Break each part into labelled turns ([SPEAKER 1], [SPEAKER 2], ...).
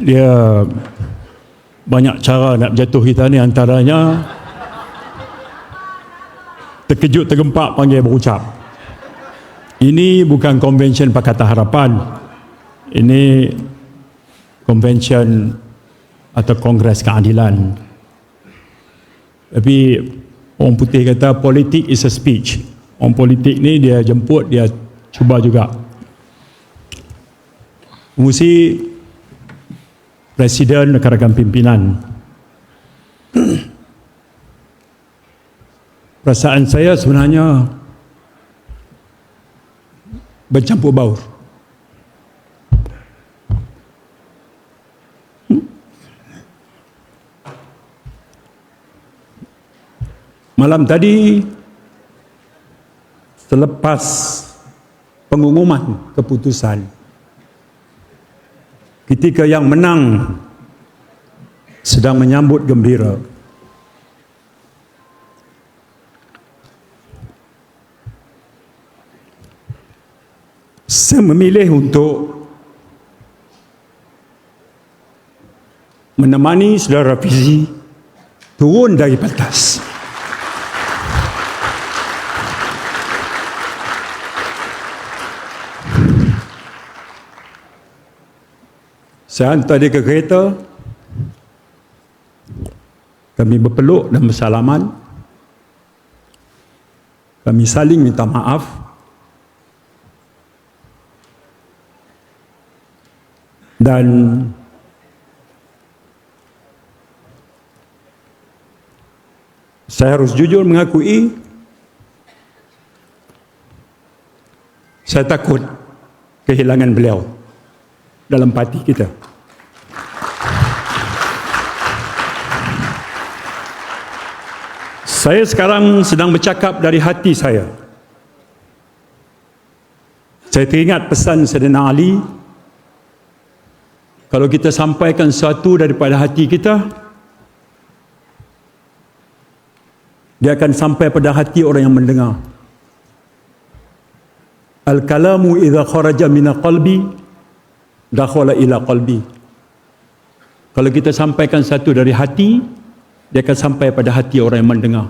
[SPEAKER 1] dia banyak cara nak jatuh kita ni antaranya terkejut tergempak panggil berucap. Ini bukan konvensyen Pakatan Harapan. Ini konvensyen atau kongres keadilan. Tapi orang putih kata politik is a speech. Orang politik ni dia jemput dia cuba juga. Mesti presiden rakan pimpinan. Perasaan saya sebenarnya bercampur baur. Malam tadi selepas pengumuman keputusan ketika yang menang sedang menyambut gembira saya memilih untuk menemani saudara Fizi turun dari batas. Saya hantar dia ke kereta. Kami berpeluk dan bersalaman. Kami saling minta maaf. Dan saya harus jujur mengakui saya takut kehilangan beliau dalam parti kita. Saya sekarang sedang bercakap dari hati saya. Saya teringat pesan Sayyidina Ali kalau kita sampaikan sesuatu daripada hati kita dia akan sampai pada hati orang yang mendengar. Al-kalamu idza kharaja min qalbi dakhala ila qalbi. Kalau kita sampaikan satu dari hati, dia akan sampai pada hati orang yang mendengar.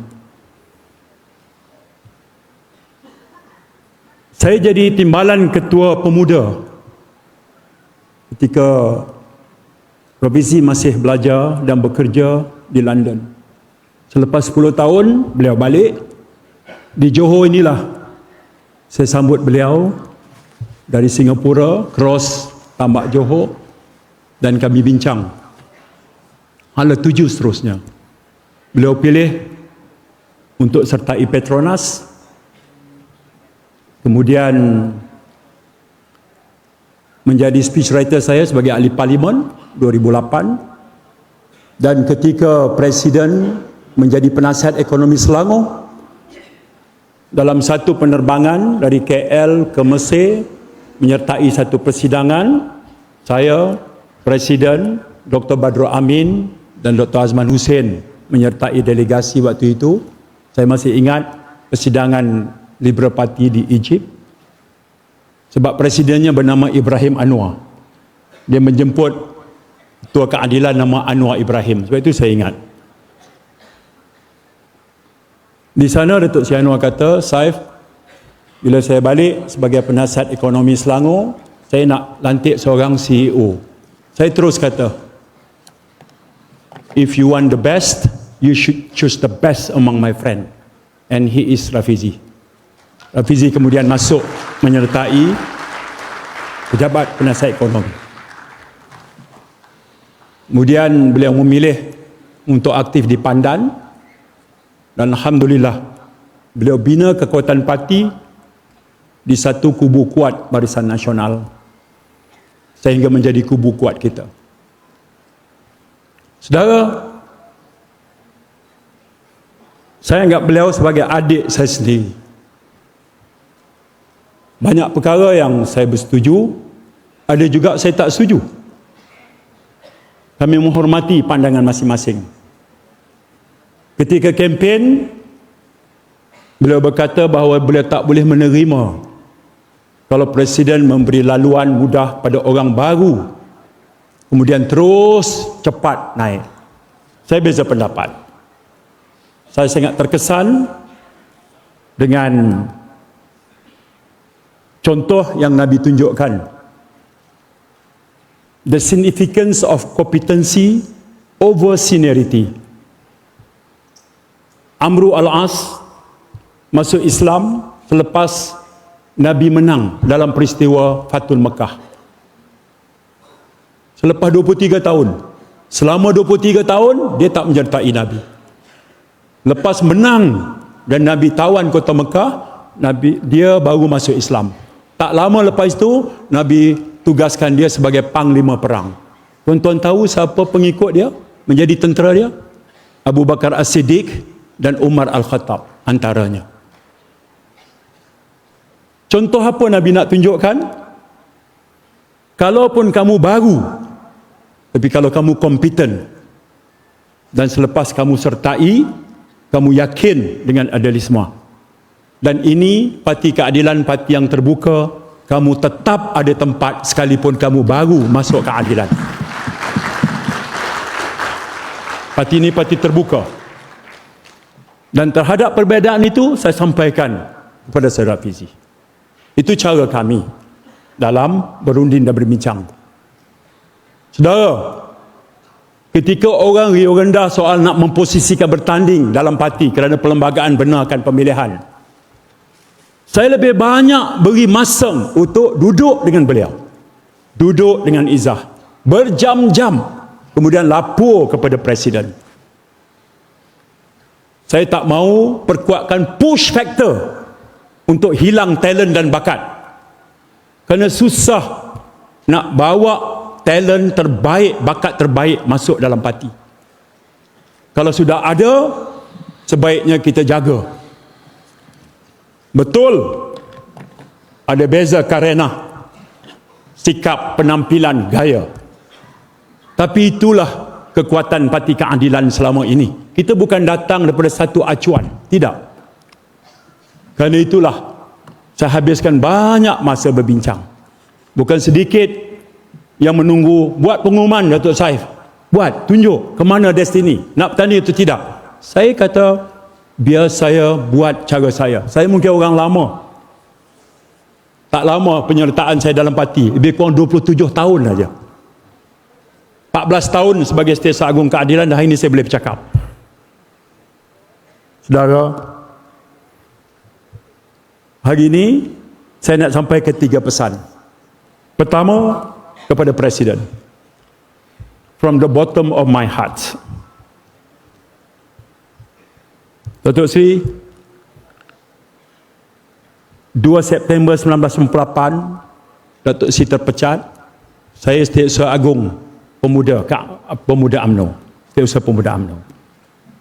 [SPEAKER 1] Saya jadi timbalan ketua pemuda ketika Provinsi masih belajar dan bekerja di London. Selepas 10 tahun, beliau balik. Di Johor inilah saya sambut beliau dari Singapura, cross Tambak Johor dan kami bincang. Hala tujuh seterusnya. Beliau pilih untuk sertai Petronas. Kemudian menjadi speechwriter saya sebagai ahli parlimen 2008 dan ketika presiden menjadi penasihat ekonomi Selangor dalam satu penerbangan dari KL ke Mesir menyertai satu persidangan saya presiden Dr Badrul Amin dan Dr Azman Hussein menyertai delegasi waktu itu saya masih ingat persidangan Liberal Party di Egypt sebab presidennya bernama Ibrahim Anwar. Dia menjemput ketua keadilan nama Anwar Ibrahim. Sebab itu saya ingat. Di sana Datuk Seri Anwar kata, Saif, bila saya balik sebagai penasihat ekonomi Selangor, saya nak lantik seorang CEO. Saya terus kata, if you want the best, you should choose the best among my friend. And he is Rafizi. Rafizi kemudian masuk menyertai pejabat penasihat ekonomi. Kemudian beliau memilih untuk aktif di Pandan dan Alhamdulillah beliau bina kekuatan parti di satu kubu kuat Barisan Nasional sehingga menjadi kubu kuat kita. Saudara, saya anggap beliau sebagai adik saya sendiri. Banyak perkara yang saya bersetuju, ada juga saya tak setuju. Kami menghormati pandangan masing-masing. Ketika kempen, beliau berkata bahawa beliau tak boleh menerima kalau presiden memberi laluan mudah pada orang baru kemudian terus cepat naik. Saya beza pendapat. Saya sangat terkesan dengan contoh yang Nabi tunjukkan. The significance of competency over seniority. Amru al-As masuk Islam selepas Nabi menang dalam peristiwa Fatul Mekah. Selepas 23 tahun. Selama 23 tahun, dia tak menyertai Nabi. Lepas menang dan Nabi tawan kota Mekah, Nabi dia baru masuk Islam. Tak lama lepas itu, Nabi tugaskan dia sebagai panglima perang. Tuan-tuan tahu siapa pengikut dia? Menjadi tentera dia? Abu Bakar As-Siddiq dan Umar Al-Khattab antaranya. Contoh apa Nabi nak tunjukkan? Kalaupun kamu baru, tapi kalau kamu kompeten dan selepas kamu sertai, kamu yakin dengan idealisme. Dan ini parti keadilan, parti yang terbuka, kamu tetap ada tempat sekalipun kamu baru masuk keadilan. Parti ini parti terbuka. Dan terhadap perbezaan itu, saya sampaikan kepada saudara Fizi. Itu cara kami dalam berunding dan berbincang. Saudara, ketika orang riuh rendah soal nak memposisikan bertanding dalam parti kerana perlembagaan benarkan pemilihan, saya lebih banyak beri masa untuk duduk dengan beliau. Duduk dengan Izzah. Berjam-jam. Kemudian lapor kepada Presiden. Saya tak mau perkuatkan push factor untuk hilang talent dan bakat. Kerana susah nak bawa talent terbaik, bakat terbaik masuk dalam parti. Kalau sudah ada, sebaiknya kita jaga. Betul, ada beza karena sikap, penampilan, gaya. Tapi itulah kekuatan parti keadilan selama ini. Kita bukan datang daripada satu acuan. Tidak. Kerana itulah saya habiskan banyak masa berbincang. Bukan sedikit yang menunggu buat pengumuman Datuk Saif. Buat, tunjuk ke mana destiny. Nak bertanding itu tidak. Saya kata biar saya buat cara saya. Saya mungkin orang lama. Tak lama penyertaan saya dalam parti. Lebih kurang 27 tahun saja. 14 tahun sebagai Setiausaha Agung Keadilan dan hari ini saya boleh bercakap. Saudara, Hari ini saya nak sampai ke tiga pesan. Pertama kepada Presiden. From the bottom of my heart. Datuk Seri 2 September 1998 Datuk Seri terpecat saya Setiausaha Agung Pemuda Pemuda UMNO Setiausaha Pemuda UMNO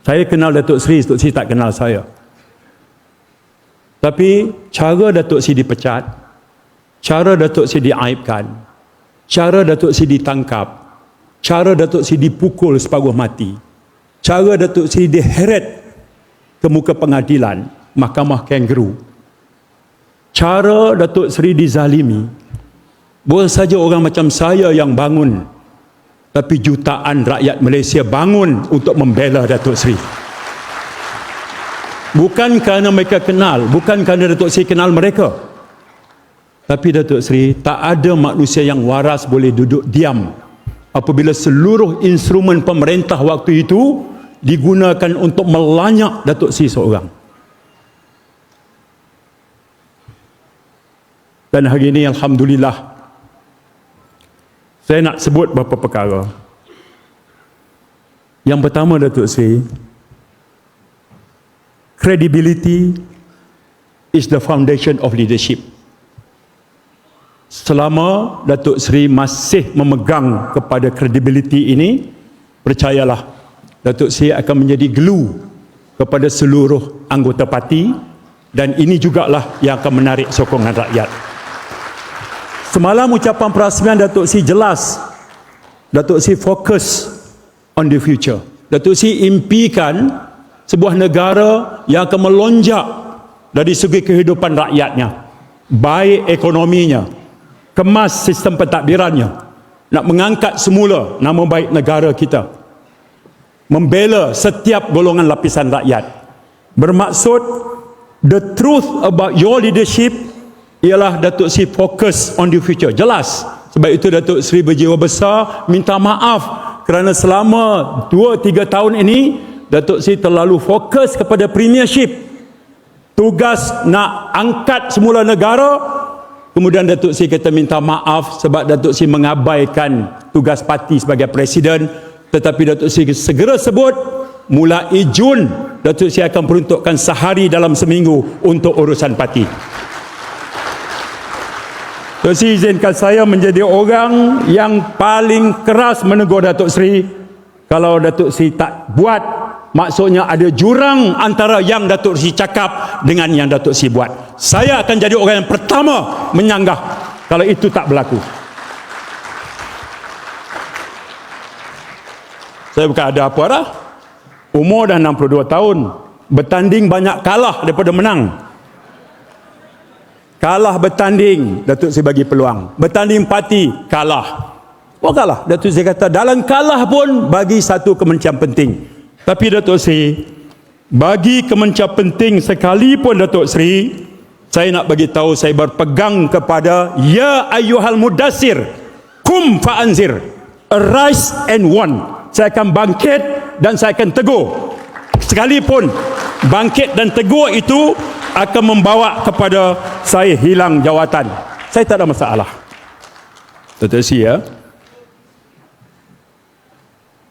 [SPEAKER 1] saya kenal Datuk Seri Datuk Seri tak kenal saya tapi cara Datuk Si dipecat, cara Datuk Si diaibkan, cara Datuk Si ditangkap, cara Datuk Si dipukul separuh mati, cara Datuk Si diheret ke muka pengadilan, mahkamah kangaroo, cara Datuk Seri dizalimi, bukan saja orang macam saya yang bangun, tapi jutaan rakyat Malaysia bangun untuk membela Datuk Seri. Bukan kerana mereka kenal, bukan kerana Datuk Seri kenal mereka. Tapi Datuk Seri, tak ada manusia yang waras boleh duduk diam apabila seluruh instrumen pemerintah waktu itu digunakan untuk melanyak Datuk Seri seorang. Dan hari ini Alhamdulillah saya nak sebut beberapa perkara. Yang pertama Datuk Seri, credibility is the foundation of leadership. Selama Datuk Seri masih memegang kepada credibility ini, percayalah Datuk Seri akan menjadi glue kepada seluruh anggota parti dan ini jugalah yang akan menarik sokongan rakyat. Semalam ucapan perasmian Datuk Seri jelas Datuk Seri fokus on the future. Datuk Seri impikan sebuah negara yang akan melonjak dari segi kehidupan rakyatnya baik ekonominya kemas sistem pentadbirannya nak mengangkat semula nama baik negara kita. Membela setiap golongan lapisan rakyat. Bermaksud the truth about your leadership ialah Datuk Seri fokus on the future. Jelas. Sebab itu Datuk Seri berjiwa besar minta maaf kerana selama 2-3 tahun ini Datuk Seri terlalu fokus kepada premiership. Tugas nak angkat semula negara Kemudian Datuk Seri kata minta maaf sebab Datuk Seri mengabaikan tugas parti sebagai presiden tetapi Datuk Seri segera sebut mulai Jun Datuk Seri akan peruntukkan sehari dalam seminggu untuk urusan parti. Datuk Seri izinkan saya menjadi orang yang paling keras menegur Datuk Seri kalau Datuk Seri tak buat Maksudnya ada jurang antara yang Datuk Si cakap dengan yang Datuk Si buat. Saya akan jadi orang yang pertama menyanggah kalau itu tak berlaku. Saya bukan ada apa dah. Umur dah 62 tahun. Bertanding banyak kalah daripada menang. Kalah bertanding, Datuk Si bagi peluang. Bertanding parti, kalah. Oh kalah. Datuk Si kata, dalam kalah pun bagi satu kementerian penting. Tapi Datuk Seri, bagi kemencar penting sekalipun Datuk Seri, saya nak bagi tahu saya berpegang kepada ya ayyuhal mudassir kum fa'anzir arise and one. Saya akan bangkit dan saya akan tegur. Sekalipun bangkit dan tegur itu akan membawa kepada saya hilang jawatan. Saya tak ada masalah. Tetapi ya.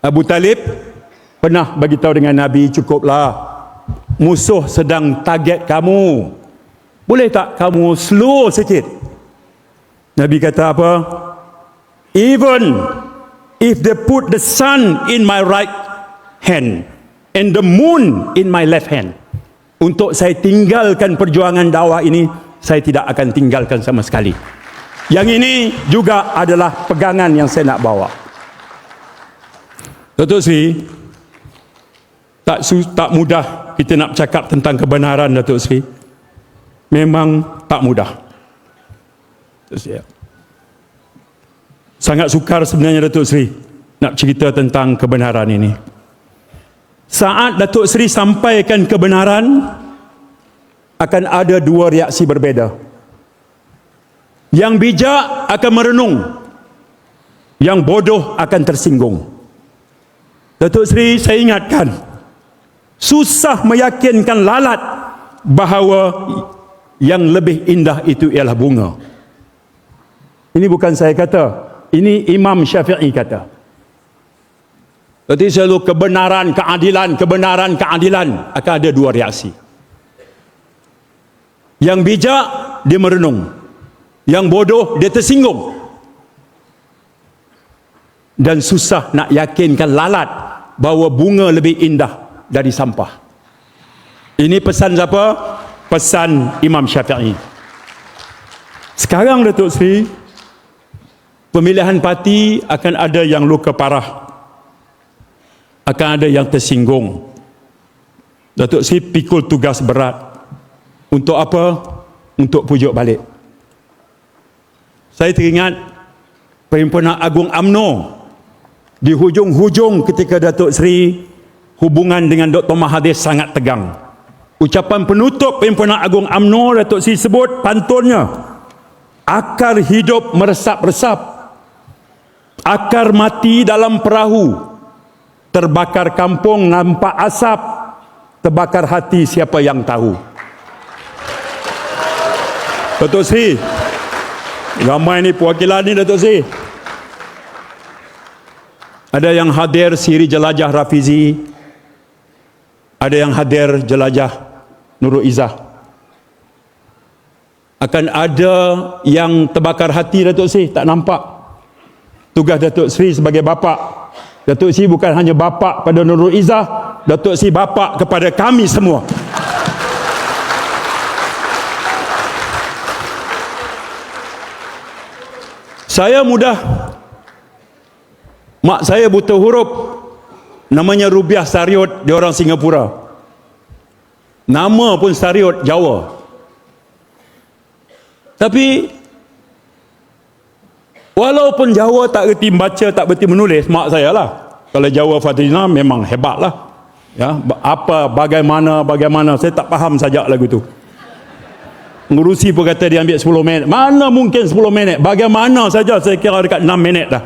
[SPEAKER 1] Abu Talib pernah bagi tahu dengan Nabi cukuplah. Musuh sedang target kamu. Boleh tak kamu slow sikit? Nabi kata apa? Even if they put the sun in my right hand and the moon in my left hand untuk saya tinggalkan perjuangan dakwah ini saya tidak akan tinggalkan sama sekali. Yang ini juga adalah pegangan yang saya nak bawa. Sri tak tak mudah kita nak cakap tentang kebenaran Datuk Seri. Memang tak mudah. Sangat sukar sebenarnya Datuk Seri nak cerita tentang kebenaran ini. Saat Datuk Seri sampaikan kebenaran akan ada dua reaksi berbeza. Yang bijak akan merenung. Yang bodoh akan tersinggung. Datuk Seri saya ingatkan susah meyakinkan lalat bahawa yang lebih indah itu ialah bunga. Ini bukan saya kata, ini Imam Syafi'i kata. Jadi selalu kebenaran, keadilan, kebenaran, keadilan akan ada dua reaksi. Yang bijak dia merenung. Yang bodoh dia tersinggung. Dan susah nak yakinkan lalat bahawa bunga lebih indah dari sampah. Ini pesan siapa? Pesan Imam Syafi'i. Sekarang Datuk Seri, pemilihan parti akan ada yang luka parah. Akan ada yang tersinggung. Datuk Seri pikul tugas berat. Untuk apa? Untuk pujuk balik. Saya teringat Perhimpunan Agung AMNO di hujung-hujung ketika Datuk Seri hubungan dengan Dr. Mahathir sangat tegang. Ucapan penutup Perhimpunan Agung AMNO Datuk Seri sebut pantunnya akar hidup meresap-resap akar mati dalam perahu terbakar kampung nampak asap terbakar hati siapa yang tahu Datuk Seri ramai ni perwakilan ni Datuk Seri ada yang hadir Siri Jelajah Rafizi ada yang hadir jelajah Nurul Izzah. Akan ada yang terbakar hati Datuk Sri tak nampak. Tugas Datuk Sri sebagai bapa Datuk Sri bukan hanya bapa pada Nurul Izzah Datuk Sri bapa kepada kami semua. Saya mudah. Mak saya buta huruf namanya Rubiah Sariot dia orang Singapura nama pun Sariot Jawa tapi Walaupun Jawa tak reti membaca, tak reti menulis, mak saya lah. Kalau Jawa Fatina memang hebat lah. Ya, apa, bagaimana, bagaimana, saya tak faham saja lagu tu. Ngurusi pun kata dia ambil 10 minit. Mana mungkin 10 minit? Bagaimana saja saya kira dekat 6 minit dah.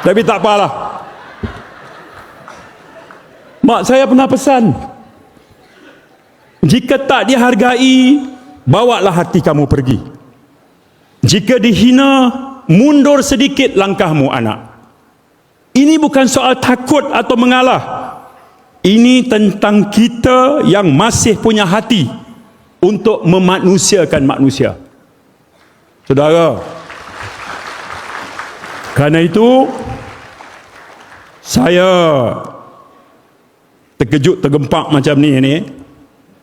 [SPEAKER 1] Tapi tak apalah. Mak saya pernah pesan. Jika tak dihargai, bawalah hati kamu pergi. Jika dihina, mundur sedikit langkahmu anak. Ini bukan soal takut atau mengalah. Ini tentang kita yang masih punya hati untuk memanusiakan manusia. Saudara, kerana itu saya terkejut tergempak macam ni ni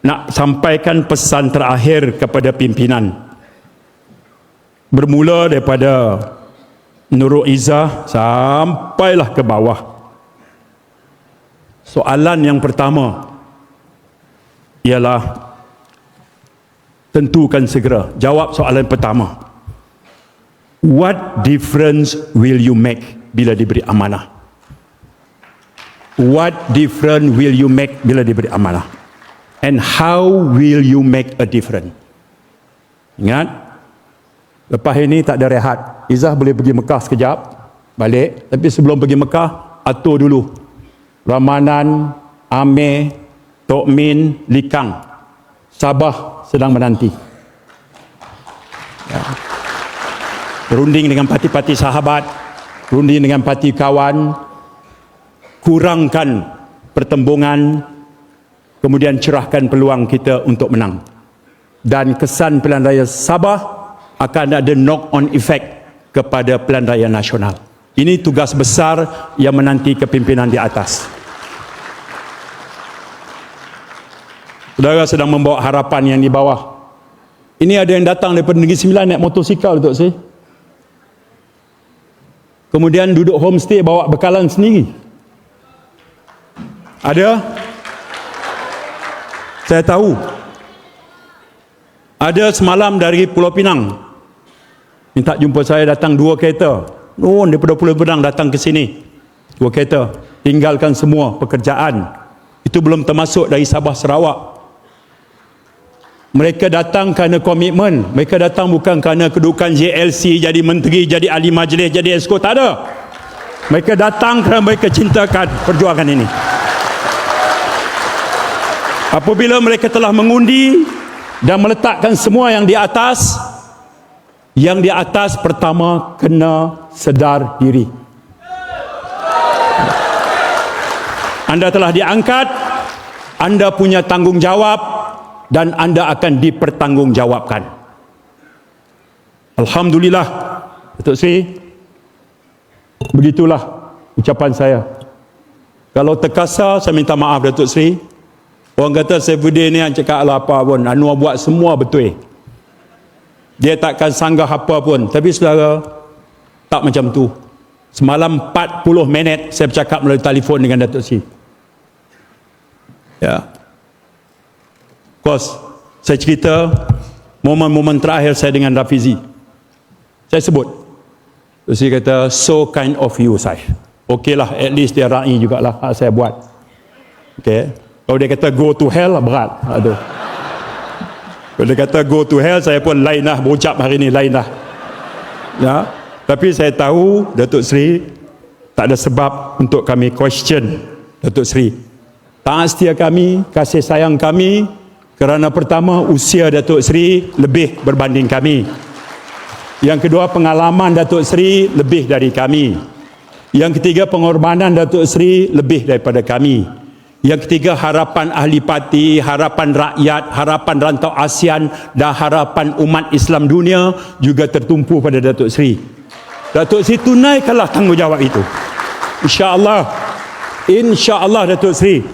[SPEAKER 1] nak sampaikan pesan terakhir kepada pimpinan. Bermula daripada Nurul Izzah sampailah ke bawah. Soalan yang pertama ialah tentukan segera. Jawab soalan pertama. What difference will you make bila diberi amanah what difference will you make bila diberi amanah and how will you make a difference ingat Lepas ini tak ada rehat. Izzah boleh pergi Mekah sekejap, balik. Tapi sebelum pergi Mekah, atur dulu. Ramanan, Amir, Tok Min, Likang. Sabah sedang menanti. Ya. Runding dengan parti-parti sahabat, runding dengan parti kawan, kurangkan pertembungan, kemudian cerahkan peluang kita untuk menang. Dan kesan pilihan raya Sabah akan ada knock on effect kepada pelan raya nasional. Ini tugas besar yang menanti kepimpinan di atas. Saudara sedang membawa harapan yang di bawah. Ini ada yang datang daripada Negeri Sembilan naik motosikal Tok Sri. Kemudian duduk homestay bawa bekalan sendiri. Ada? Saya tahu. Ada semalam dari Pulau Pinang. Minta jumpa saya datang dua kereta. Oh daripada Pulau Benang datang ke sini. Dua kereta. Tinggalkan semua pekerjaan. Itu belum termasuk dari Sabah Sarawak. Mereka datang kerana komitmen. Mereka datang bukan kerana kedudukan JLC jadi menteri jadi ahli majlis jadi esko. Tak ada. Mereka datang kerana mereka cintakan perjuangan ini apabila mereka telah mengundi dan meletakkan semua yang di atas yang di atas pertama kena sedar diri. Anda telah diangkat, anda punya tanggungjawab dan anda akan dipertanggungjawabkan. Alhamdulillah, Datuk Sri. Begitulah ucapan saya. Kalau terkasar, saya minta maaf Datuk Sri. Orang kata saya Saifuddin ni yang cakap lah apa pun. Anwar buat semua betul. Dia takkan sanggah apa pun. Tapi saudara tak macam tu. Semalam 40 minit saya bercakap melalui telefon dengan Datuk Sri ya. Course saya cerita momen-momen terakhir saya dengan Rafizi. Saya sebut. Datuk Sri kata so kind of you Saif. Ok lah at least dia ra'i jugalah. Saya buat. Ok kalau dia kata go to hell berat aduh bila kata go to hell, saya pun lain lah berucap hari ni, lain lah. Ya. Tapi saya tahu Datuk Seri tak ada sebab untuk kami question Datuk Seri. Taat setia kami, kasih sayang kami kerana pertama usia Datuk Seri lebih berbanding kami. Yang kedua pengalaman Datuk Seri lebih dari kami. Yang ketiga pengorbanan Datuk Seri lebih daripada kami. Yang ketiga harapan ahli parti, harapan rakyat, harapan rantau ASEAN dan harapan umat Islam dunia juga tertumpu pada Datuk Seri. Datuk Seri tunaikanlah tanggungjawab itu. InsyaAllah. InsyaAllah Datuk Seri.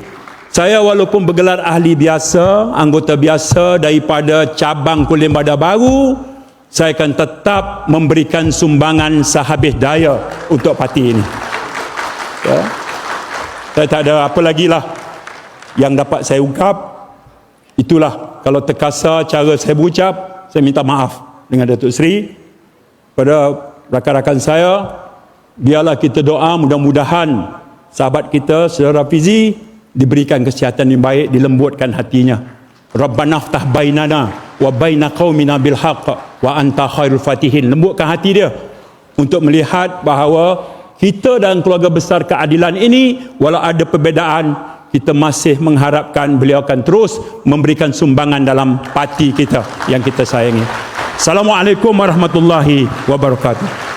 [SPEAKER 1] Saya walaupun bergelar ahli biasa, anggota biasa daripada cabang Kulim Badar Baru, saya akan tetap memberikan sumbangan sehabis daya untuk parti ini. Ya. Saya tak ada apa lagi lah yang dapat saya ungkap. Itulah kalau terkasar cara saya berucap, saya minta maaf dengan Datuk Seri. Pada rakan-rakan saya, biarlah kita doa mudah-mudahan sahabat kita saudara Fizi diberikan kesihatan yang baik, dilembutkan hatinya. Rabbana ftah bainana wa baina qaumina bil haqq wa anta khairul fatihin. Lembutkan hati dia untuk melihat bahawa kita dan keluarga besar keadilan ini walau ada perbezaan kita masih mengharapkan beliau akan terus memberikan sumbangan dalam parti kita yang kita sayangi. Assalamualaikum warahmatullahi wabarakatuh.